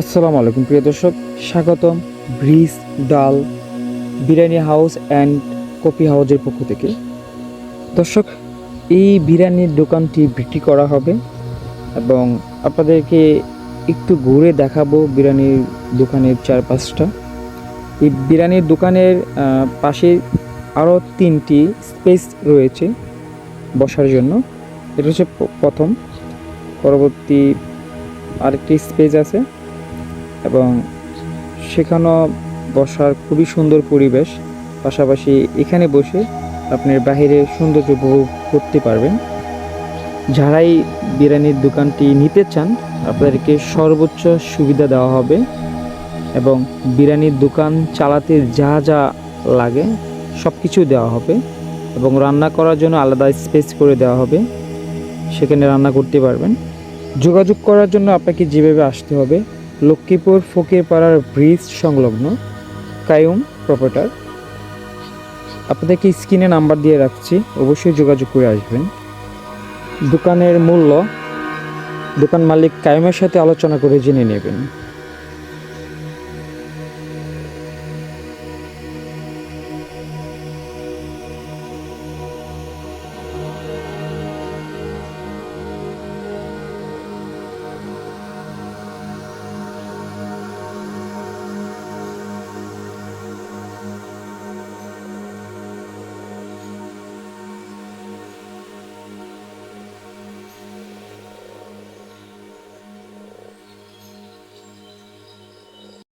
আসসালামু আলাইকুম, প্রিয় দর্শক। স্বাগতম ব্রিজ ডাল বিরিয়ানি হাউস অ্যান্ড কফি হাউসের পক্ষ থেকে। দর্শক, এই বিরিয়ানির দোকানটি বিক্রি করা হবে এবং আপনাদেরকে একটু ঘুরে দেখাবো বিরিয়ানির দোকানের চারপাশটা। এই বিরিয়ানির দোকানের পাশে আরও তিনটি স্পেস রয়েছে বসার জন্য। এটা হচ্ছে প্রথম। পরবর্তী আরেকটি স্পেস আছে। এবং সেখানেও বসার খুবই সুন্দর পরিবেশ। পাশাপাশি এখানে বসে আপনার বাহিরে সৌন্দর্য উপভোগ করতে পারবেন। যারাই বিরিয়ানির দোকানটি নিতে চান, আপনাদেরকে সর্বোচ্চ সুবিধা দেওয়া হবে এবং বিরিয়ানির দোকান চালাতে যা যা লাগে সব কিছু দেওয়া হবে এবং রান্না করার জন্য আলাদা স্পেস করে দেওয়া হবে। সেখানে রান্না করতে পারবেন। যোগাযোগ করার জন্য আপনাকে যেভাবে আসতে হবে লক্ষ্মীপুর ফকিরপাড়ার ব্রিজ সংলগ্ন কায়ুম প্রপার্টার আপনাদেরকে স্ক্রিনে নাম্বার দিয়ে রাখছি, অবশ্যই যোগাযোগ করে আসবেন। দোকানের মূল্য দোকান মালিক কায়ুমের সাথে আলোচনা করে জেনে নেবেন।